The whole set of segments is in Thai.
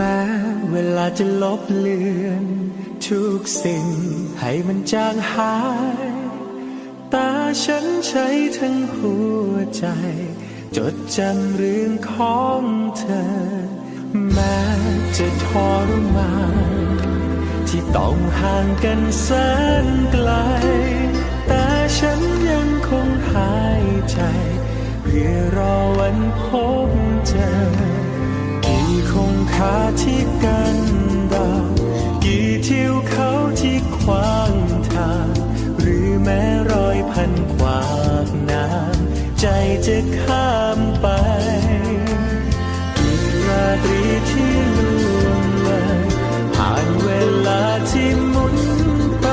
แม้เวลาจะลบเลือน ทุกสิ่งให้มันจางหาย ตาฉันใช้ทั้งหัวใจ จดจำเรื่องของเธอ แม้จะทรมานที่ต้องห่างกันแสนไกล แต่ฉันยังคงหายใจ เพื่อรอวันพบเจอ ที่กันเรากี่เทิวเขาที่ขวางทางหรือแม้รอยพันขวากน้ำใจจะข้ามไปกี่ราตรีที่ล่วงเลยผ่านเวลาที่หมุนไป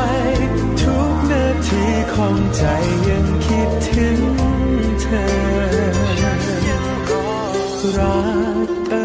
ทุกนาทีของใจยังคิดถึงเธอรักเอ่